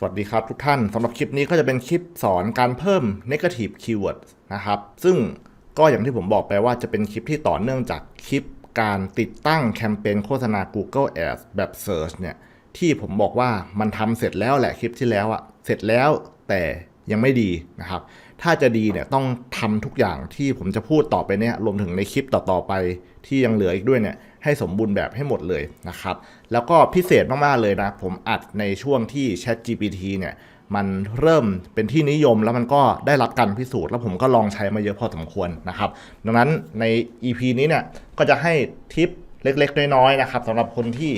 สวัสดีครับทุกท่านสำหรับคลิปนี้ก็จะเป็นคลิปสอนการเพิ่ม negative keyword นะครับ ซึ่งก็อย่างที่ผมบอกไปว่าจะเป็นคลิปที่ต่อเนื่องจากคลิปการติดตั้งแคมเปญโฆษณา Google Ads แบบ Search เนี่ยที่ผมบอกว่ามันทำเสร็จแล้วแหละคลิปที่แล้วอะเสร็จแล้วแต่ยังไม่ดีนะครับ ถ้าจะดีเนี่ยต้องทำทุกอย่างที่ผมจะพูดต่อไปเนี่ยรวมถึงในคลิปต่อๆไปที่ยังเหลืออีกด้วยเนี่ย ให้สมบูรณ์แบบให้หมดเลยนะครับ แล้วก็พิเศษมาก ๆ เลยนะ ผมอัดในช่วงที่ Chat GPT เนี่ยมันเริ่มเป็นที่นิยมแล้วมันก็ได้รับการพิสูจน์ แล้วผมก็ลองใช้มาเยอะพอสมควรนะครับ ดังนั้นใน EP นี้เนี่ยก็จะให้ทิปเล็ก ๆ น้อยๆนะครับสำหรับคนที่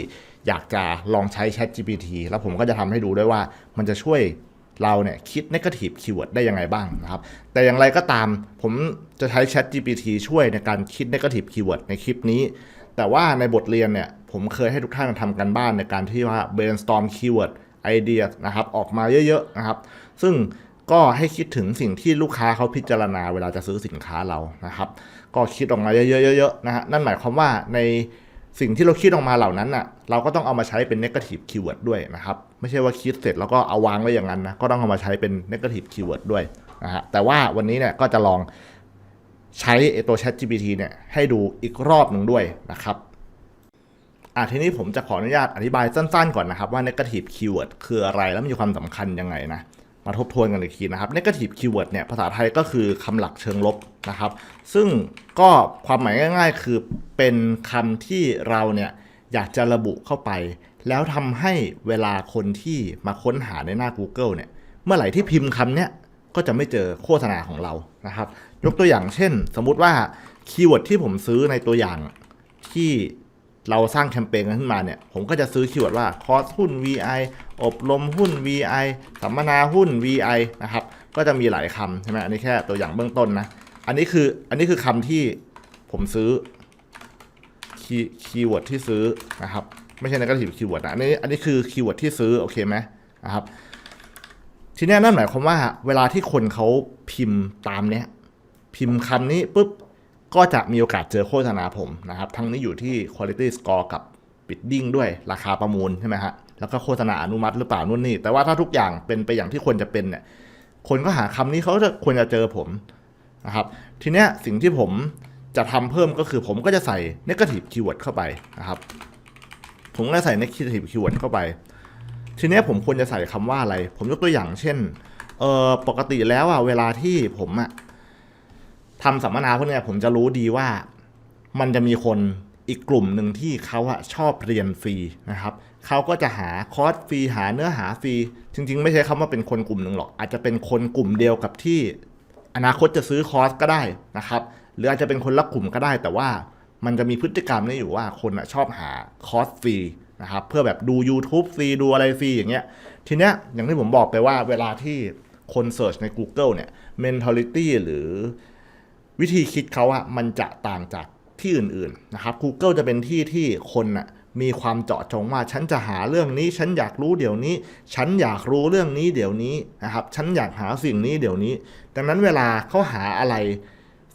อยากจะลองใช้ Chat GPT แล้วผมก็จะทำให้ดูด้วยว่ามันจะช่วยเราเนี่ยคิด negative keyword ได้ยังไงบ้างนะครับ แต่อย่างไรก็ตามผมจะใช้ Chat GPT ช่วยในการคิด negative keyword ในคลิปนี้ แต่ว่าในบทเรียนเนี่ยผมเคยให้ทุกท่านทำกันบ้านในการที่ว่า brainstorm keyword idea นะครับออกมาเยอะๆนะครับ ซึ่งก็ให้คิดถึงสิ่งที่ลูกค้าเขาพิจารณาเวลาจะซื้อสินค้าเรานะครับ ก็คิดออกมาเยอะๆๆๆนะฮะนั่นหมายความว่าในสิ่งที่เราคิดออกมาเหล่านั้นน่ะเราก็ต้องเอามาใช้เป็น negative keyword ด้วยนะครับ ไม่ใช่ว่าคิดเสร็จแล้วก็เอาวางไว้อย่างนั้นนะก็ต้องเอามาใช้เป็น negative keyword ด้วยนะฮะแต่ว่าวันนี้เนี่ยก็จะลอง ใช้ตัว Chat GPT เนี่ยให้ดูอีกรอบหนึ่งด้วยนะครับอะทีนี้ผมจะขออนุญาตอธิบายสั้นๆก่อนนะครับว่า negative keyword คืออะไรแล้วมีความสำคัญยังไงนะมาทบทวนกันอีกทีนะครับ negative keyword เนี่ยภาษาไทยก็คือคำหลักเชิงลบนะครับ ซึ่งก็ความหมายง่ายๆ คือเป็นคำที่เราเนี่ยอยากจะระบุเข้าไป แล้วทำให้เวลาคนที่มาค้นหาในหน้า Google เนี่ยเมื่อไหร่ที่พิมพ์คำเนี้ยก็จะไม่เจอโฆษณาของเรานะครับ ยกตัวอย่างเช่น สมมุติว่าคีย์เวิร์ดที่ผมซื้อในตัวอย่างที่เราสร้างแคมเปญกันขึ้นมาเนี่ย ผมก็จะซื้อคีย์เวิร์ดว่าคอร์สหุ้น VI อบรมหุ้น VI สัมมนาหุ้น VI นะครับ ก็จะมีหลายคำใช่ไหมอันนี้แค่ตัวอย่างเบื้องต้นนะ อันนี้คืออันนี้คือคำที่ผมซื้อคีย์คีย์เวิร์ดที่ซื้อนะครับ ไม่ใช่ negative keyword นะอันนี้อันนี้คือคีย์เวิร์ดที่ซื้อโอเคไหมนะครับ ทีนี้นั่นหมายความว่า เวลาที่คนเขาพิมพ์ตามเนี้ย พิมพ์คำนี้ปุ๊บก็จะมีโอกาสเจอโฆษณาผมนะครับ ทั้งนี้อยู่ที่ quality score กับ bidding ด้วยราคาประมูลใช่ไหมฮะแล้วก็โฆษณาอนุมัติหรือเปล่านู่นนี่ แต่ว่าถ้าทุกอย่างเป็นไปอย่างที่ควรจะเป็นเนี่ยคนก็หาคำนี้เขาจะควรจะเจอผมนะครับ ทีเนี้ยสิ่งที่ผมจะทำเพิ่มก็คือผมก็จะใส่ negative keyword เข้าไปนะครับ ผมก็จะใส่ negative keyword เข้าไป ทีเนี้ยผมควรจะใส่คำว่าอะไร ผมยกตัวอย่างเช่นเออปกติแล้วอะเวลาที่ผมอะ ทำสัมมนาพวกเนี้ยผมจะรู้ดีว่ามันจะมีคนอีกกลุ่มหนึ่งที่เขาอะชอบเรียนฟรีนะครับเขาก็จะหาคอร์สฟรีหาเนื้อหาฟรี จริง ๆ ไม่ใช่คำว่าเป็นคนกลุ่มหนึ่งหรอก อาจจะเป็นคนกลุ่มเดียวกับที่ อนาคตจะซื้อคอร์สก็ได้นะครับ หรืออาจจะเป็นคนละกลุ่มก็ได้ แต่ว่ามันจะมีพฤติกรรมนี่อยู่ว่าคนอะชอบหาคอร์สฟรีนะครับเพื่อแบบดู YouTube ฟรีดูอะไรฟรีอย่างเงี้ยทีเนี้ยอย่างที่ผมบอกไปว่าเวลาที่คนเสิร์ชใน Google เนี่ย mentality หรือ วิธีคิดเขาอะมันจะต่างจากที่อื่นๆนะครับ Google จะเป็นที่ที่คนอะมีความเจาะจงว่าฉันจะหาเรื่องนี้ ฉันอยากรู้เดี๋ยวนี้ ฉันอยากรู้เรื่องนี้เดี๋ยวนี้นะครับ ฉันอยากหาสิ่งนี้เดี๋ยวนี้ ดังนั้นเวลาเขาหาอะไร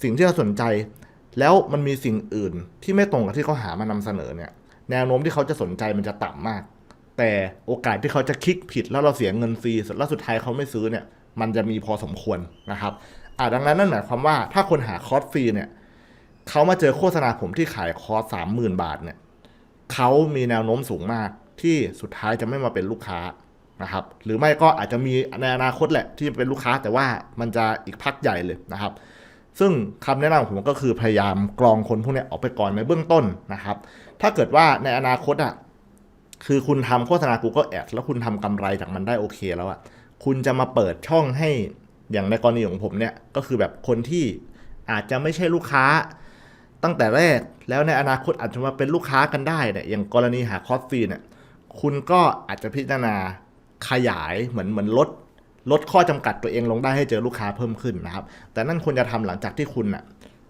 สิ่งที่เราสนใจ แล้วมันมีสิ่งอื่นที่ไม่ตรงกับที่เขาหามานำเสนอเนี่ย แนวโน้มที่เขาจะสนใจมันจะต่ำมาก แต่โอกาสที่เขาจะคลิกผิดแล้วเราเสียเงินฟรีแล้วสุดท้ายเขาไม่ซื้อเนี่ย มันจะมีพอสมควรนะครับ อ่าดังนั้นนั่นหมายความว่าถ้าคนหาคอร์สฟรีเนี่ยเขามาเจอโฆษณาผมที่ขายคอร์สสามหมื่นบาทเนี่ยเขามีแนวโน้มสูงมากที่สุดท้ายจะไม่มาเป็นลูกค้านะครับ หรือไม่ก็อาจจะมีในอนาคตแหละที่เป็นลูกค้าแต่ว่ามันจะอีกพักใหญ่เลยนะครับ ซึ่งคำแนะนำของผมก็คือพยายามกรองคนพวกนี้ออกไปก่อนในเบื้องต้นนะครับ ถ้าเกิดว่าในอนาคตอะคือคุณทำโฆษณา Google Ads แล้วคุณทำกำไรจากมันได้โอเคแล้วอะคุณจะมาเปิดช่องให้ อย่างในกรณีของผมเนี่ยก็คือแบบคนที่อาจจะไม่ใช่ลูกค้าตั้งแต่แรก แล้วในอนาคตอาจจะมาเป็นลูกค้ากันได้เนี่ยอย่างกรณีหาคอร์สฟรีเนี่ยคุณก็อาจจะพิจารณาขยายเหมือนเหมือนลดลดข้อจำกัดตัวเองลงได้ให้เจอลูกค้าเพิ่มขึ้นนะครับ แต่นั่นควรจะทำหลังจากที่คุณน่ะ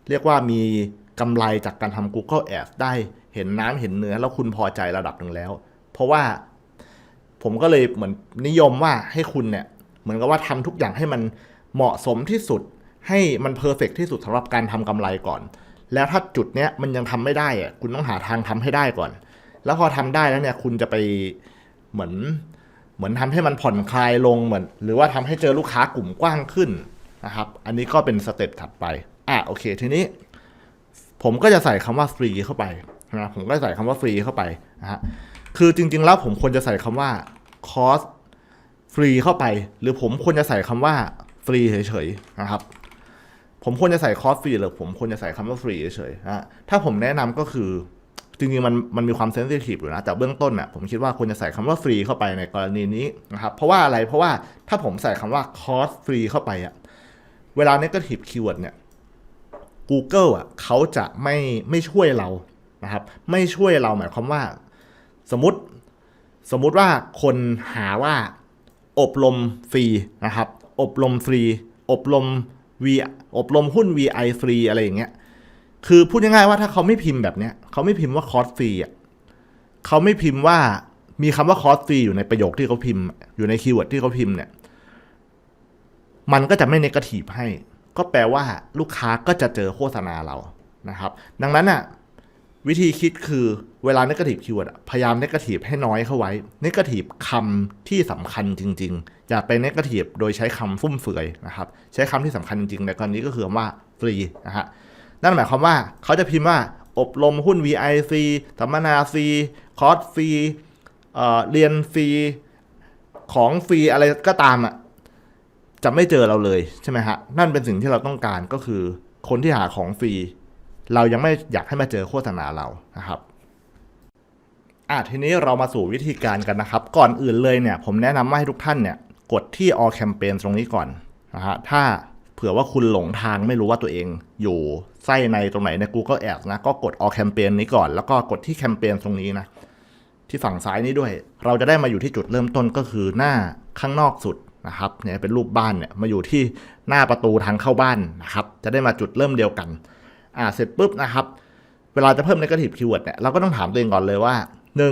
เรียกว่ามีกำไรจากการทำ Google Ads ได้เห็นน้ำเห็นเนื้อ แล้วคุณพอใจระดับหนึ่งแล้ว เพราะว่าผมก็เลยเหมือนนิยมว่าให้คุณเนี่ย เหมือนกับว่าทำทุกอย่างให้มันเหมาะสมที่สุด ให้มันเพอร์เฟกที่สุดสำหรับการทำกำไรก่อน แล้วถ้าจุดเนี้ยมันยังทำไม่ได้อะคุณต้องหาทางทำให้ได้ก่อน แล้วพอทำได้แล้วเนี่ยคุณจะไปเหมือนเหมือนทำให้มันผ่อนคลายลงเหมือน หรือว่าทำให้เจอลูกค้ากลุ่มกว้างขึ้นนะครับ อันนี้ก็เป็นสเต็ปถัดไป อะโอเค ทีนี้ ผมก็จะใส่คำว่าฟรีเข้าไปนะผมก็ใส่คำว่าฟรีเข้าไปนะฮะคือจริง ๆ แล้วผมควรจะใส่คำว่าคอส ฟรีเข้าไป หรือผมควรจะใส่คำว่าฟรีเฉยๆนะครับ ผมควรจะใส่คอสฟรีหรือผมควรจะใส่คำว่าฟรีเฉยๆนะถ้าผมแนะนำก็คือจริงๆมันมันมีความเซนซิทีฟอยู่นะ แต่เบื้องต้นน่ะผมคิดว่าควรจะใส่คำว่าฟรีเข้าไปในกรณีนี้นะครับ เพราะว่าอะไรเพราะว่าถ้าผมใส่คำว่าคอสฟรีเข้าไปอะเวลา negative keyword เนี่ย Google อะเขาจะไม่ไม่ช่วยเรานะครับ ไม่ช่วยเราหมายความว่า สมมติสมมุติว่าคนหาว่า อบรมฟรีนะครับ อบรมฟรี อบรม V อบรมหุ้น VI ฟรีอะไรอย่างเงี้ย คือพูดง่ายๆว่าถ้าเขาไม่พิมพ์แบบเนี้ย เขาไม่พิมพ์ว่าคอร์สฟรีอะเขาไม่พิมพ์ว่ามีคำว่าคอร์สฟรีอยู่ในประโยคที่เขาพิมพ์ อยู่ในคีย์เวิร์ดที่เขาพิมพ์เนี่ย มันก็จะไม่เนกาทีฟให้ ก็แปลว่าลูกค้าก็จะเจอโฆษณาเรานะครับ ดังนั้นอะ วิธีคิดคือเวลา negative keyword พยายาม negative ให้น้อยเข้าไว้ negative คำที่สำคัญจริง ๆ อย่าไป negative โดยใช้คำฟุ่มเฟือยนะครับ ใช้คำที่สำคัญจริงๆ ในกรณีก็คือคำว่าฟรีนะฮะ นั่นหมายความว่าเขาจะพิมพ์ว่าอบรมหุ้น VI ฟรีสัมมนาฟรีคอร์สฟรีเอ่อเรียนฟรีของฟรีอะไรก็ตามอะจะไม่เจอเราเลยใช่ไหมฮะ นั่นเป็นสิ่งที่เราต้องการก็คือคนที่หาของฟรี เรายังไม่อยากให้มาเจอโฆษณาเรานะครับอะทีนี้เรามาสู่วิธีการกันนะครับ ก่อนอื่นเลยเนี่ย ผมแนะนำว่าให้ทุกท่านเนี่ย กดที่ all campaign ตรงนี้ก่อนนะฮะถ้าเผื่อว่าคุณหลงทางไม่รู้ว่าตัวเองอยู่ไส้ในตรงไหนใน Google Ads นะ ก็กด all campaign นี้ก่อน แล้วก็กดที่แคมเปญตรงนี้นะ ที่ฝั่งซ้ายนี้ด้วย เราจะได้มาอยู่ที่จุดเริ่มต้นก็คือหน้าข้างนอกสุดนะครับเนี่ยเป็นรูปบ้านเนี่ยมาอยู่ที่หน้าประตูทางเข้าบ้านนะครับ จะได้มาจุดเริ่มเดียวกัน อ่าเสร็จปุ๊บนะครับ เวลาจะเพิ่ม negative keyword เนี่ยเราก็ต้องถามตัวเองก่อนเลยว่า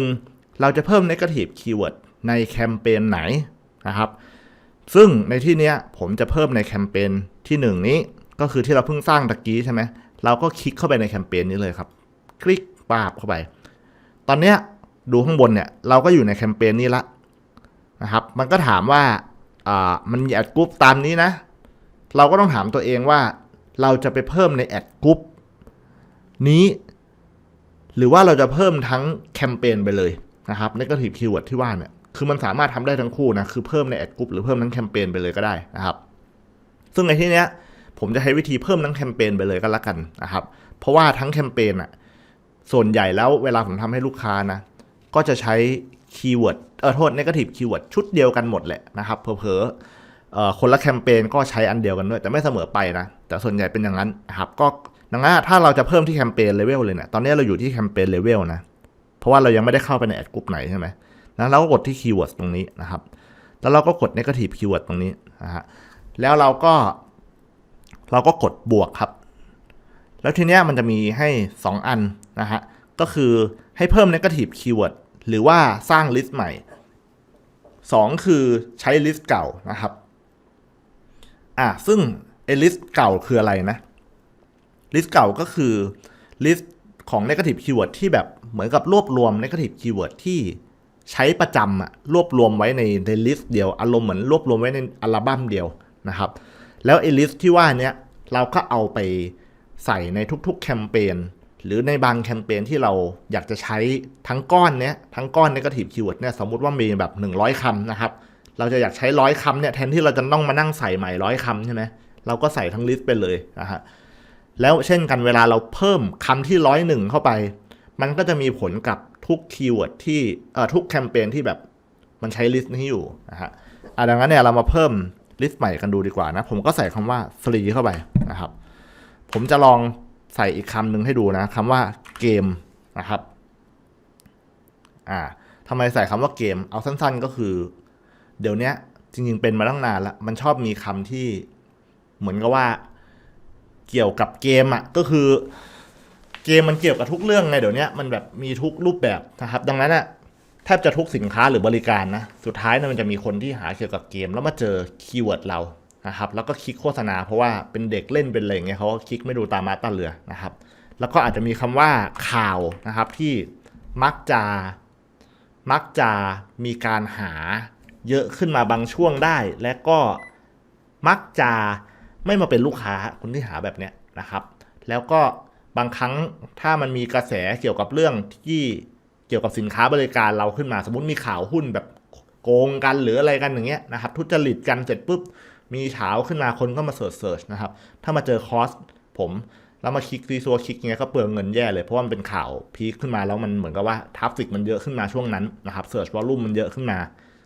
1. เราจะเพิ่ม negative keyword ในแคมเปญไหนนะครับ ซึ่งในที่เนี้ยผมจะเพิ่มในแคมเปญที่ 1 นี้ก็คือที่เราเพิ่งสร้างตะกี้ใช่ไหมเราก็คลิกเข้าไปในแคมเปญนี้เลยครับ คลิกปาบเข้าไป ตอนเนี้ยดูข้างบนเนี่ยเราก็อยู่ในแคมเปญนี้ละนะครับ มันก็ถามว่าอ่ามันมีแอดกรุ๊ปตามนี้นะ เราก็ต้องถามตัวเองว่า เราจะไปเพิ่มในแอดกรุ๊ป นี้ หรือว่าเราจะเพิ่มทั้งแคมเปญไปเลยนะครับ negative keyword ที่ว่าเนี่ย คือมันสามารถทำได้ทั้งคู่นะ คือเพิ่มในแอดกรุ๊ปหรือเพิ่มทั้งแคมเปญไปเลยก็ได้นะครับ ซึ่งในที่เนี้ยผมจะใช้วิธีเพิ่มทั้งแคมเปญไปเลยก็แล้วกันนะครับ เพราะว่าทั้งแคมเปญอะส่วนใหญ่แล้วเวลาผมทำให้ลูกค้านะ ก็จะใช้คีย์เวิร์ด เออโทษ negative keyword ชุดเดียวกันหมดแหละนะครับ เผลอๆเออคนละแคมเปญก็ใช้อันเดียวกันด้วย แต่ไม่เสมอไปนะ แต่ส่วนใหญ่เป็นอย่างนั้นนะครับ ก็ ดังนั้นถ้าเราจะเพิ่มที่แคมเปญเลเวลเลยเนี่ยตอนนี้เราอยู่ที่แคมเปญเลเวลนะ เพราะว่าเรายังไม่ได้เข้าไปในแอดกลุ่มไหนใช่ไหมแล้วเราก็กดที่คีย์เวิร์ดตรงนี้นะครับ แล้วเราก็กด negative keyword ตรงนี้นะฮะ แล้วเราก็ เราก็กดบวกครับ แล้วทีเนี้ยมันจะมีให้ 2 อันนะฮะ ก็คือให้เพิ่ม negative keyword หรือว่าสร้างลิสต์ใหม่ 2 คือใช้ลิสต์เก่านะครับ อะ ซึ่งไอ้ลิสต์เก่าคืออะไรนะ ลิสต์เก่าก็คือลิสต์ของ negative keyword ที่แบบเหมือนกับรวบรวม negative keyword ที่ใช้ประจำอะรวบรวมไว้ในในลิสต์เดียว อารมณ์เหมือนรวบรวมไว้ในอัลบั้มเดียวนะครับ แล้วไอ้ลิสต์ที่ว่าเนี้ยเราก็เอาไปใส่ในทุกๆแคมเปญหรือในบางแคมเปญที่เราอยากจะใช้ทั้งก้อนเนี้ยทั้งก้อน negative keyword เนี่ยสมมติว่ามีแบบ 100คำนะครับ เราจะอยากใช้ร้อยคำเนี่ยแทนที่เราจะต้องมานั่งใส่ใหม่ร้อยคำใช่ไหมเราก็ใส่ทั้งลิสต์ไปเลยนะฮะ แล้วเช่นกันเวลาเราเพิ่มคำที่ร้อยหนึ่งเข้าไป มันก็จะมีผลกับทุกคีย์เวิร์ดที่เอ่อทุกแคมเปญที่แบบมันใช้ลิสต์นี้อยู่นะฮะอะดังนั้นเนี่ยเรามาเพิ่มลิสต์ใหม่กันดูดีกว่านะ ผมก็ใส่คำว่าฟรีเข้าไปนะครับ ผมจะลองใส่อีกคำหนึ่งให้ดูนะคำว่าเกมนะครับ อ่าทำไมใส่คำว่าเกม เอาสั้น ๆ ก็คือ เดี๋ยวนี้จริง ๆ เป็นมาตั้งนานแล้วมันชอบมีคำที่เหมือนกับว่า เกี่ยวกับเกมอะ่ะก็คือเกมมันเกี่ยวกับทุกเรื่องไงเดี๋ยวนี้มันแบบมีทุกรูปแบบนะครับ ดังนั้นอะ่ะแทบจะทุกสินค้าหรือบริการนะสุดท้ายเนี่ยมันจะมีคนที่หาเกี่ยวกับเกม แล้วมาเจอคีย์เวิร์ดเรานะครับแล้วก็คลิกโฆษณาเพราะว่าเป็นเด็กเล่นเป็นอะไรอย่างเงี้ยเขาก็คลิกไม่ดูตามมาตาเรือนะครับ แล้วก็อาจจะมีคำว่าข่าวนะครับที่มักจะมักจะมีการหาเยอะขึ้นมาบางช่วงได้ และก็มักจะ ไม่มาเป็นลูกค้าคนที่หาแบบเนี้ยนะครับ แล้วก็บางครั้งถ้ามันมีกระแสเกี่ยวกับเรื่องที่เกี่ยวกับสินค้าบริการเราขึ้นมา สมมติมีข่าวหุ้นแบบโกงกันหรืออะไรกันอย่างเงี้ยนะครับ ทุจริตกันเสร็จปุ๊บมีเฉาขึ้นมาคนก็มาเสิร์ชเสิร์ชนะครับ ถ้ามาเจอคอสผมแล้วมาคลิกซีซัวคลิกเงี้ยก็เปลืองเงินแย่เลยเพราะว่ามันเป็นข่าวพีคขึ้นมาแล้วมันเหมือนกับว่าทราฟฟิกมันเยอะขึ้นมาช่วงนั้นนะครับเสิร์ชวอลลุ่มมันเยอะขึ้นมา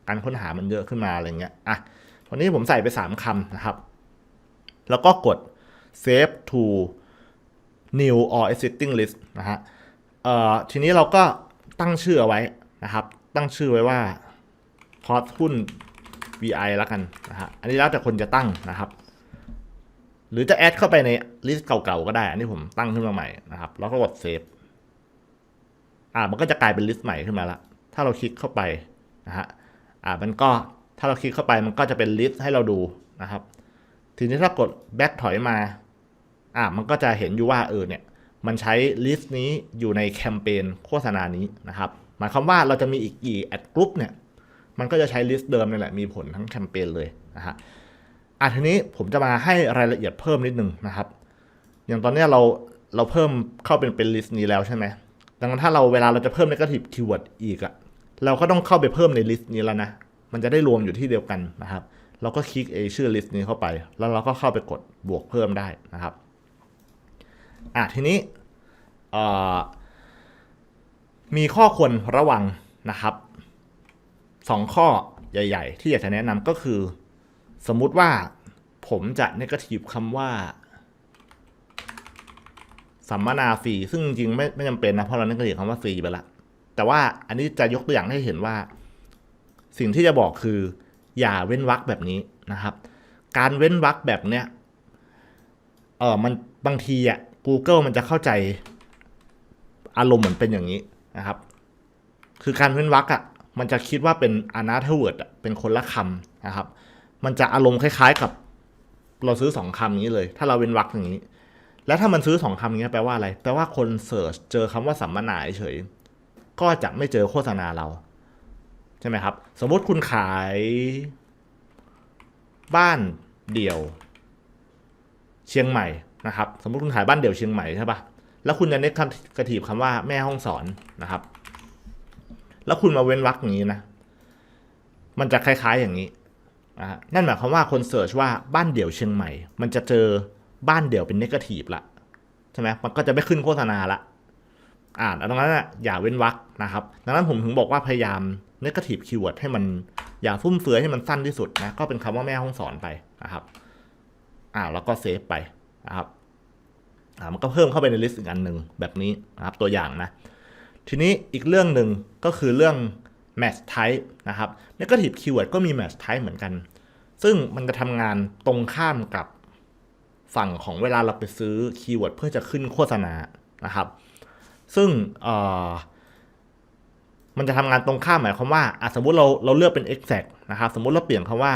การค้นหามันเยอะขึ้นมาอะไรเงี้ยอะวันนี้ผมใส่ไป 3คำนะครับ แล้วก็กด save to new or existing list นะฮะเอ่อทีนี้เราก็ตั้งชื่อเอาไว้นะครับ ตั้งชื่อไว้ว่าคอร์สหุ้น VI แล้วกันนะฮะอันนี้แล้วแต่คนจะตั้งนะครับ หรือจะแอดเข้าไปในลิสต์เก่าๆก็ได้ อันนี้ผมตั้งขึ้นมาใหม่นะครับ แล้วก็กดเซฟอ่ามันก็จะกลายเป็นลิสต์ใหม่ขึ้นมาละถ้าเราคลิกเข้าไปนะฮะอ่ามันก็ถ้าเราคลิกเข้าไปมันก็จะเป็นลิสต์ให้เราดูนะครับ ทีนี้ถ้ากดแบ็กถอยมาอ่ามันก็จะเห็นอยู่ว่าเออเนี่ยมันใช้ลิสต์นี้อยู่ในแคมเปญโฆษณานี้นะครับหมายความว่าเราจะมีอีกกี่แอดกรุ๊ปเนี่ยมันก็จะใช้ลิสต์เดิมนี่แหละมีผลทั้งแคมเปญเลยนะฮะอะทีนี้ผมจะมาให้รายละเอียดเพิ่มนิดนึงนะครับ อย่างตอนนี้เราเราเพิ่มเข้าเป็นเป็นลิสต์นี้แล้วใช่ไหมดังนั้นถ้าเราเวลาเราจะเพิ่ม negative keyword อีกอะเราก็ต้องเข้าไปเพิ่มในลิสต์นี้แล้วนะ มันจะได้รวมอยู่ที่เดียวกันนะครับ เราก็คลิกเอชื่อลิสต์นี้เข้าไป แล้วเราก็เข้าไปกดบวกเพิ่มได้นะครับอะทีนี้มีข้อควรระวังนะครับสองข้อใหญ่ ๆ ที่อยากจะแนะนำก็คือ สมมุติว่าผมจะ negative คำว่าสัมมนาฟรีซึ่งจริงไม่ไม่จำเป็นนะ เพราะเรา negative คำว่าฟรีไปละแต่ว่าอันนี้จะยกตัวอย่างให้เห็นว่า สิ่งที่จะบอกคือ อย่าเว้นวรรคแบบนี้นะครับ การเว้นวรรคแบบเนี้ยเออมันบางทีอะ Google มันจะเข้าใจอารมณ์เหมือนเป็นอย่างนี้นะครับ คือการเว้นวรรคอะมันจะคิดว่าเป็น another word เป็นคนละคำนะครับ มันจะอารมณ์คล้ายๆกับ เราซื้อสองคำนี้เลย ถ้าเราเว้นวรรคอย่างนี้ แล้วถ้ามันซื้อสองคำนี้แปลว่าอะไร แปลว่าคนเสิร์ชเจอคำว่าสัมมนาเฉย ก็จะไม่เจอโฆษณาเรา ใช่ไหมครับ สมมติคุณขายบ้านเดี่ยวเชียงใหม่นะครับ สมมติคุณขายบ้านเดี่ยวเชียงใหม่ใช่ปะแล้วคุณจะเน็ตกระถีบคำว่าแม่ห้องสอนนะครับ แล้วคุณมาเว้นวรรคอย่างนี้นะ มันจะคล้ายๆอย่างนี้นั่นหมายความว่าคนเสิร์ชว่าบ้านเดี่ยวเชียงใหม่ มันจะเจอบ้านเดี่ยวเป็นเนกาทีฟละใช่ไหมมันก็จะไม่ขึ้นโฆษณาละ อ่านดังนั้นอะอย่าเว้นวรรคนะครับ ดังนั้นผมถึงบอกว่าพยายาม เนกาทีฟคีย์เวิร์ดให้มันอย่าฟุ่มเฟือยให้มันสั้นที่สุดนะก็เป็นคำว่าแม่ห้องสอนไปนะครับอ่าแล้วก็เซฟไปนะครับอ่ามันก็เพิ่มเข้าไปในลิสต์อีกอันหนึ่งแบบนี้นะครับตัวอย่างนะ ทีนี้อีกเรื่องหนึ่งก็คือเรื่อง match type นะครับ negative keyword ก็มี match type เหมือนกัน ซึ่งมันจะทำงานตรงข้ามกับฝั่งของเวลาเราไปซื้อคีย์เวิร์ดเพื่อจะขึ้นโฆษณานะครับ ซึ่งเอ่อ มันจะทำงานตรงข้ามหมายความว่าสมมุติเราเราเลือกเป็น exact นะครับ สมมุติเราเปลี่ยนคำว่า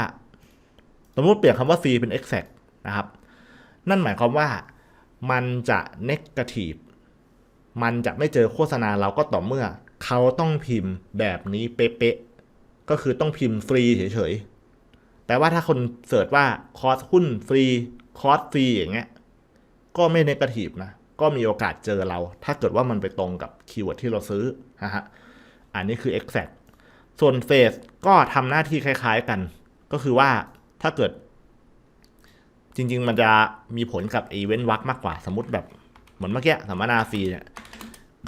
สมมุติเปลี่ยนคำว่า C เป็น exact นะครับ นั่นหมายความว่ามันจะ negative มันจะไม่เจอโฆษณาเราก็ต่อเมื่อ เขาต้องพิมพ์แบบนี้เป๊ะๆก็คือต้องพิมพ์ฟรีเฉยๆ แต่ว่าถ้าคนเสิร์ชว่าคอร์สหุ้นฟรีคอร์สฟรีอย่างเงี้ยก็ไม่เนกาทีฟนะ ก็มีโอกาสเจอเรา ถ้าเกิดว่ามันไปตรงกับคีย์เวิร์ดที่เราซื้อนะฮะ อันนี้คือ exact ส่วนเฟสก็ทำหน้าที่คล้าย ๆกัน ก็คือว่าถ้าเกิด จริง ๆ มันจะมีผลกับอีเวนต์วักมากกว่า สมมติแบบเหมือนเมื่อกี้สัมมนาฟรีเนี่ย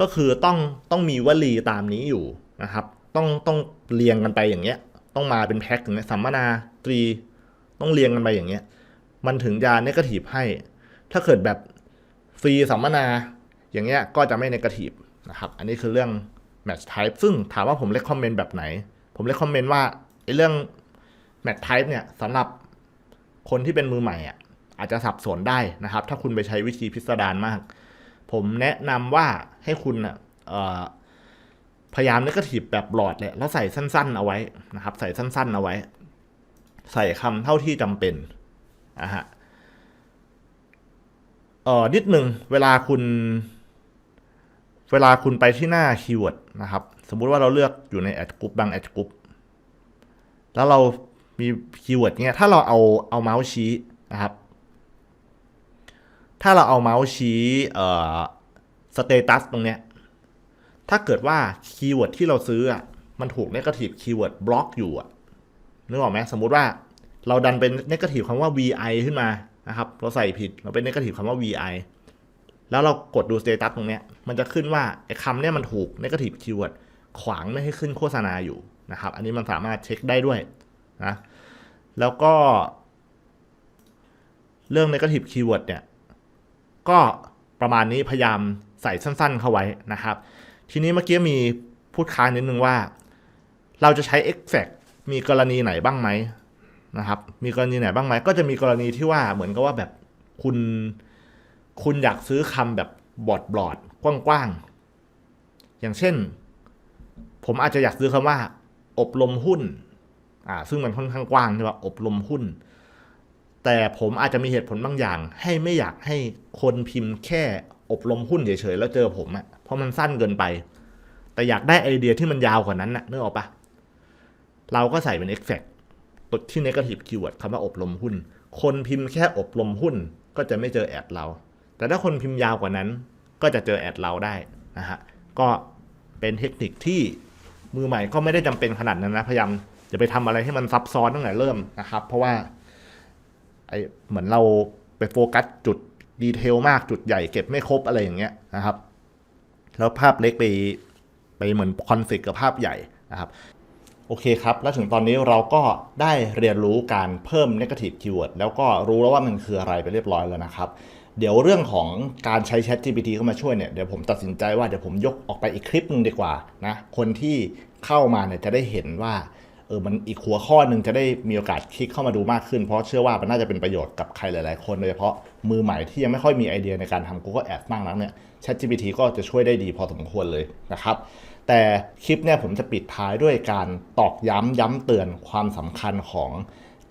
ก็คือต้องต้องมีวลีตามนี้อยู่นะครับ ต้องต้องเรียงกันไปอย่างเงี้ย ต้องมาเป็นแพ็คอย่างเงี้ยสัมมนาตรีต้องเรียงกันไปอย่างเงี้ย มันถึงจะเนกาทีฟให้ ถ้าเกิดแบบฟรีสัมมนาอย่างเงี้ยก็จะไม่เนกาทีฟนะครับ อันนี้คือเรื่อง match type ซึ่งถามว่าผมเล c คอมเมนต์แบบไหน ผมเล c คอมเมนต์ว่าไอ้เรื่อง match type เนี่ยสำหรับคนที่เป็นมือใหม่อะอาจจะสับสนได้นะครับ ถ้าคุณไปใช้วิธีพิสดารมาก ผมแนะนำว่าให้คุณอะเอ่อพยายามเนกาทีฟแบบหลอดเลยแล้วใส่สั้น ๆ เอาไว้นะครับ ใส่สั้น ๆ เอาไว้ ใส่คำเท่าที่จำเป็นนะฮะเอ่อนิดหนึ่งเวลาคุณ เวลาคุณไปที่หน้าคีย์เวิร์ดนะครับ สมมุติว่าเราเลือกอยู่ในแอดกรุ๊ปบางแอดกรุ๊ปแล้วเรามีคีย์เวิร์ดเนี้ยถ้าเราเอาเอาเมาส์ชี้นะครับ ถ้าเราเอาเมาส์ชี้เอ่อสเตตัสตรงเนี้ยถ้าเกิดว่าคีย์เวิร์ดที่เราซื้ออะมันถูกเนกาทีฟคีย์เวิร์ดบล็อกอยู่อะนึกออกไหมสมมุติว่าเราดันเป็นเนกาทีฟคำว่า vi ขึ้นมานะครับ เราใส่ผิดเราเป็นเนกาทีฟคำว่า vi แล้วเรากดดูสเตตัสตรงเนี้ย มันจะขึ้นว่าไอ้คำเนี้ยมันถูกนกาทีฟคีย์เวิร์ดขวางไม่ให้ขึ้นโฆษณาอยู่นะครับ อันนี้มันสามารถเช็คได้ด้วยนะ แล้วก็ เรื่อง negative keyword เนี่ย ก็ประมาณนี้พยายามใส่สั้นๆเข้าไว้นะครับ ทีนี้เมื่อกี้มีพูดค้างนิดนึงว่า เราจะใช้ exact มีกรณีไหนบ้างไหมนะครับ มีกรณีไหนบ้างไหม ก็จะมีกรณีที่ว่าเหมือนกับว่าแบบคุณ คุณอยากซื้อคำแบบบอดบลอดกว้างๆ อย่างเช่น ผมอาจจะอยากซื้อคำว่า อบรมหุ้น อ่า ซึ่งมันค่อนข้างกว้างใช่ป่ะอบรมหุ้น แต่ผมอาจจะมีเหตุผลบางอย่าง ให้ไม่อยากให้คนพิมพ์แค่อบรมหุ้นเฉยๆแล้วเจอผมอะเพราะมันสั้นเกินไป แต่อยากได้ไอเดียที่มันยาวกว่านั้นน่ะนึกออกปะเราก็ใส่เป็น exact ตัวที่ negative keyword คำว่าอบรมหุ้น คนพิมพ์แค่อบรมหุ้นก็จะไม่เจอแอดเรา แต่ถ้าคนพิมพ์ยาวกว่านั้น ก็จะเจอแอดเราได้นะฮะก็เป็นเทคนิคที่มือใหม่ก็ไม่ได้จำเป็นขนาดนั้นนะพยายามจะไปทำอะไรให้มันซับซ้อนตั้งแต่เริ่มนะครับ เพราะว่าไอเหมือนเราไปโฟกัสจุดดีเทลมากจุดใหญ่เก็บไม่ครบอะไรอย่างเงี้ยนะครับ แล้วภาพเล็กไปไปเหมือนคอนฟ lict กับภาพใหญ่นะครับโอเคครับ แล้วถึงตอนนี้เราก็ได้เรียนรู้การเพิ่ม negative keyword แล้วก็รู้แล้วว่ามันคืออะไรไปเรียบร้อยแล้วนะครับ เดี๋ยวเรื่องของการใช้ Chat GPT เข้ามาช่วยเนี่ยเดี๋ยวผมตัดสินใจว่าเดี๋ยวผมยกออกไปอีกคลิปหนึ่งดีกว่านะคนที่เข้ามาเนี่ยจะได้เห็นว่าเออมันอีกหัวข้อหนึ่งจะได้มีโอกาสคลิกเข้ามาดูมากขึ้น เพราะเชื่อว่ามันน่าจะเป็นประโยชน์กับใครหลาย ๆ คนโดยเฉพาะมือใหม่ที่ยังไม่ค่อยมีไอเดียในการทำ Google Ads มากนักเนี่ย ChatGPT ก็จะช่วยได้ดีพอสมควรเลยนะครับ แต่คลิปเนี่ยผมจะปิดท้ายด้วยการตอกย้ำย้ำเตือนความสำคัญของ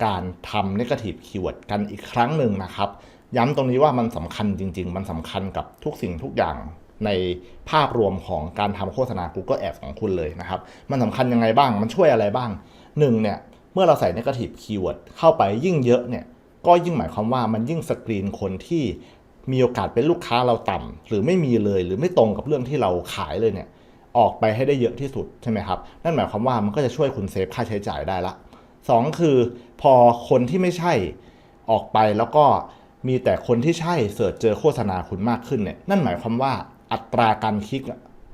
การทำ negative keyword กันอีกครั้งหนึ่งนะครับ ย้ำตรงนี้ว่ามันสำคัญจริง ๆ มันสำคัญกับทุกสิ่งทุกอย่างในภาพรวมของการทำโฆษณา Google Ads ของคุณเลยนะครับ มันสำคัญยังไงบ้าง มันช่วยอะไรบ้างหนึ่งเนี่ย เมื่อเราใส่ negative keyword เข้าไปยิ่งเยอะเนี่ย ก็ยิ่งหมายความว่ามันยิ่งสกรีนคนที่มีโอกาสเป็นลูกค้าเราต่ำหรือไม่มีเลยหรือไม่ตรงกับเรื่องที่เราขายเลยเนี่ย ออกไปให้ได้เยอะที่สุดใช่ไหมครับ นั่นหมายความว่ามันก็จะช่วยคุณเซฟค่าใช้จ่ายได้ละสองคือพอคนที่ไม่ใช่ออกไปแล้วก็ มีแต่คนที่ใช่เสิร์ชเจอโฆษณาคุณมากขึ้นเนี่ยนั่นหมายความว่าอัตราการคลิก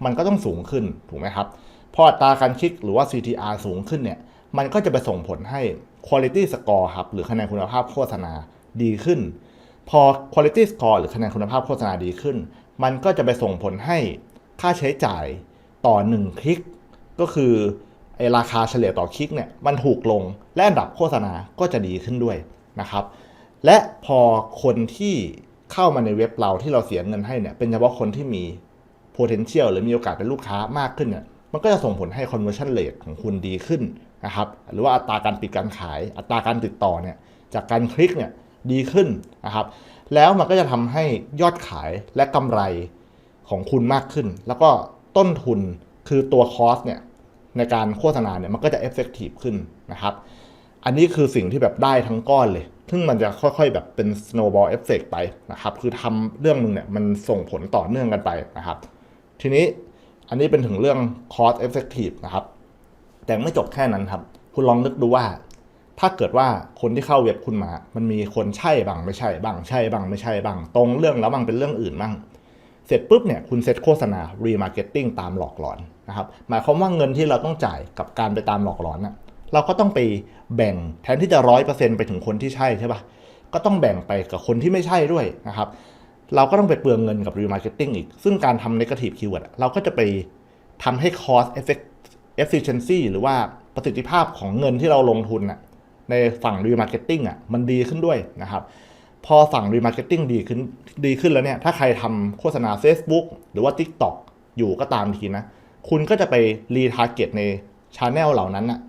มันก็ต้องสูงขึ้นถูกไหมครับพออัตราการคลิกหรือว่า CTR สูงขึ้นเนี่ยมันก็จะไปส่งผลให้ quality score ครับหรือคะแนนคุณภาพโฆษณาดีขึ้น พอ quality score หรือคะแนนคุณภาพโฆษณาดีขึ้น มันก็จะไปส่งผลให้ค่าใช้จ่ายต่อ 1 คลิก ก็คือไอราคาเฉลี่ยต่อคลิกเนี่ยมันถูกลงและอันดับโฆษณาก็จะดีขึ้นด้วยนะครับ และพอคนที่เข้ามาในเว็บเราที่เราเสียเงินให้เนี่ยเป็นเฉพาะคนที่มี potential หรือมีโอกาสเป็นลูกค้ามากขึ้นเนี่ยมันก็จะส่งผลให้ conversion rate ของคุณดีขึ้นนะครับหรือว่าอัตราการปิดการขายอัตราการติดต่อเนี่ยจากการคลิกเนี่ยดีขึ้นนะครับแล้วมันก็จะทำให้ยอดขายและกำไรของคุณมากขึ้น แล้วก็ต้นทุนคือตัวคอสเนี่ยในการโฆษณาเนี่ยมันก็จะ effective ขึ้นนะครับ อันนี้คือสิ่งที่แบบได้ทั้งก้อนเลย ซึ่งมันจะค่อยๆแบบเป็น snowball effect ไปนะครับ คือทำเรื่องหนึ่งเนี่ยมันส่งผลต่อเนื่องกันไปนะครับ ทีนี้อันนี้เป็นถึงเรื่อง cost effective นะครับ แต่ไม่จบแค่นั้นครับ คุณลองนึกดูว่า ถ้าเกิดว่าคนที่เข้าเว็บคุณมา มันมีคนใช่บ้างไม่ใช่บ้างใช่บ้างไม่ใช่บ้างตรงเรื่องแล้วบ้างเป็นเรื่องอื่นบ้างเสร็จปุ๊บเนี่ยคุณเซตโฆษณา remarketing ตามหลอกหลอนนะครับหมายความว่าเงินที่เราต้องจ่ายกับการไปตามหลอกหลอนน่ะ เราก็ต้องไปแบ่งแทนที่จะร้อยเปอร์เซ็นไปถึงคนที่ใช่ใช่ปะก็ต้องแบ่งไปกับคนที่ไม่ใช่ด้วยนะครับ เราก็ต้องไปเปลืองเงินกับ remarketing อีก ซึ่งการทำ negative keyword อะเราก็จะไปทำให้ cost effect efficiency หรือว่าประสิทธิภาพของเงินที่เราลงทุนอะในฝั่ง remarketing อะมันดีขึ้นด้วยนะครับพอฝั่ง remarketing ดีขึ้นดีขึ้นแล้วเนี่ย ถ้าใครทำโฆษณา Facebook หรือว่า TikTok อยู่ก็ตามทีนะ คุณก็จะไป retarget ใน channel เหล่านั้นอะ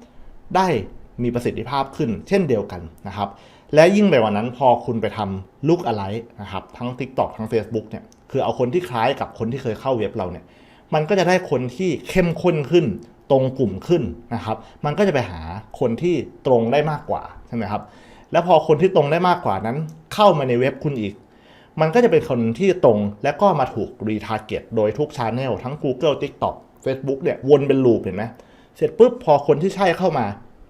ได้มีประสิทธิภาพขึ้นเช่นเดียวกันนะครับ และยิ่งไปกว่านั้นพอคุณไปทำ look alike นะครับทั้ง TikTok ทั้ง Facebook เนี่ยคือเอาคนที่คล้ายกับคนที่เคยเข้าเว็บเราเนี่ยมันก็จะได้คนที่เข้มข้นขึ้นตรงกลุ่มขึ้นนะครับ มันก็จะไปหาคนที่ตรงได้มากกว่าใช่ไหมครับ แล้วพอคนที่ตรงได้มากกว่านั้น เข้ามาในเว็บคุณอีก มันก็จะเป็นคนที่ตรงและก็มาถูกรีทาร์เก็ตโดยทุกชา n นลทั้ง Google TikTok Facebook เนี่ยวนเป็นลูปเห็นไหม เสร็จปุ๊บพอคนที่ใช่เข้ามา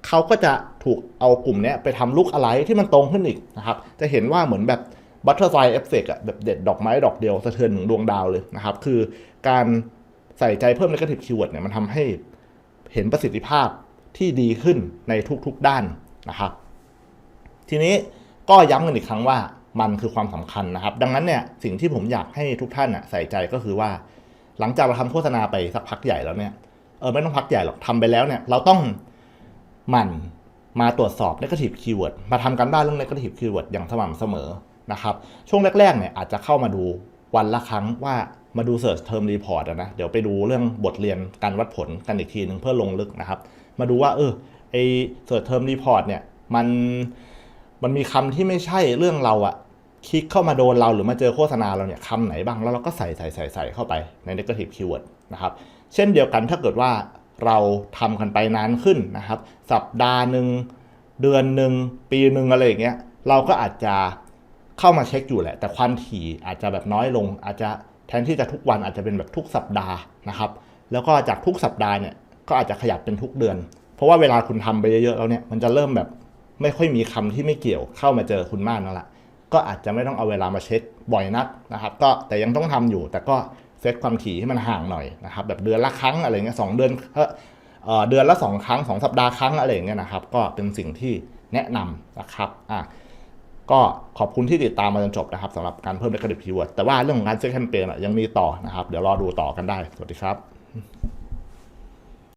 เขาก็จะถูกเอากลุ่มนี้ไปทำลูกอะไรที่มันตรงขึ้นอีกนะครับ จะเห็นว่าเหมือนแบบบัตเตอร์ไฟเอฟเฟกอะแบบเด็ดดอกไม้ดอกเดียวสะเทือนถึงดวงดาวเลยนะครับ คือการใส่ใจเพิ่ม negative keyword เนี่ยมันทำให้เห็นประสิทธิภาพที่ดีขึ้นในทุกๆด้านนะครับ ทีนี้ก็ย้ำกันอีกครั้งว่ามันคือความสำคัญนะครับ ดังนั้นเนี่ยสิ่งที่ผมอยากให้ทุกท่านน่ะใส่ใจก็คือว่า หลังจากเราทำโฆษณาไปสักพักใหญ่แล้วเนี่ย เออไม่ต้องพักใหญ่หรอกทำไปแล้วเนี่ย เราต้องหมั่นมาตรวจสอบ negative keyword มาทำกันบ้านเรื่อง negative keyword อย่างสม่ำเสมอนะครับ ช่วงแรกๆเนี่ยอาจจะเข้ามาดูวันละครั้งว่ามาดู search term report อะนะ เดี๋ยวไปดูเรื่องบทเรียนการวัดผลกันอีกทีหนึ่งเพื่อลงลึกนะครับ มาดูว่าเออไอ search term report เนี่ยมันมันมีคำที่ไม่ใช่เรื่องเราอะคลิกเข้ามาโดนเราหรือมาเจอโฆษณาเราเนี่ยคำไหนบ้างแล้วเราก็ใส่ใส่ใส่ใส่เข้าไปใน negative keyword นะครับ เช่นเดียวกันถ้าเกิดว่าเราทำกันไปนานขึ้นนะครับ สัปดาห์หนึ่งเดือนหนึ่งปีหนึ่งอะไรอย่างเงี้ยเราก็อาจจะเข้ามาเช็คอยู่แหละ แต่ความถี่อาจจะแบบน้อยลง อาจจะแทนที่จะทุกวันอาจจะเป็นแบบทุกสัปดาห์นะครับ แล้วก็จากทุกสัปดาห์เนี่ยก็อาจจะขยับเป็นทุกเดือน เพราะว่าเวลาคุณทำไปเยอะๆแล้วเนี่ยมันจะเริ่มแบบไม่ค่อยมีคำที่ไม่เกี่ยวเข้ามาเจอคุณมากนั่นแหละก็อาจจะไม่ต้องเอาเวลามาเช็คบ่อยนักนะครับ ก็แต่ยังต้องทำอยู่แต่ก็ เซตความถี่ให้มันห่างหน่อยนะครับแบบเดือนละครั้งอะไรเงี้ยสองเดือนเออเดือนละสองครั้งสองสัปดาห์ครั้งอะไรเงี้ยนะครับ ก็เป็นสิ่งที่แนะนำนะครับอะก็ขอบคุณที่ติดตามมาจนจบนะครับสำหรับการเพิ่ม negative keyword แต่ว่าเรื่องของการเซ็ตแคมเปญอะยังมีต่อนะครับ เดี๋ยวรอดูต่อกันได้ สวัสดีครับ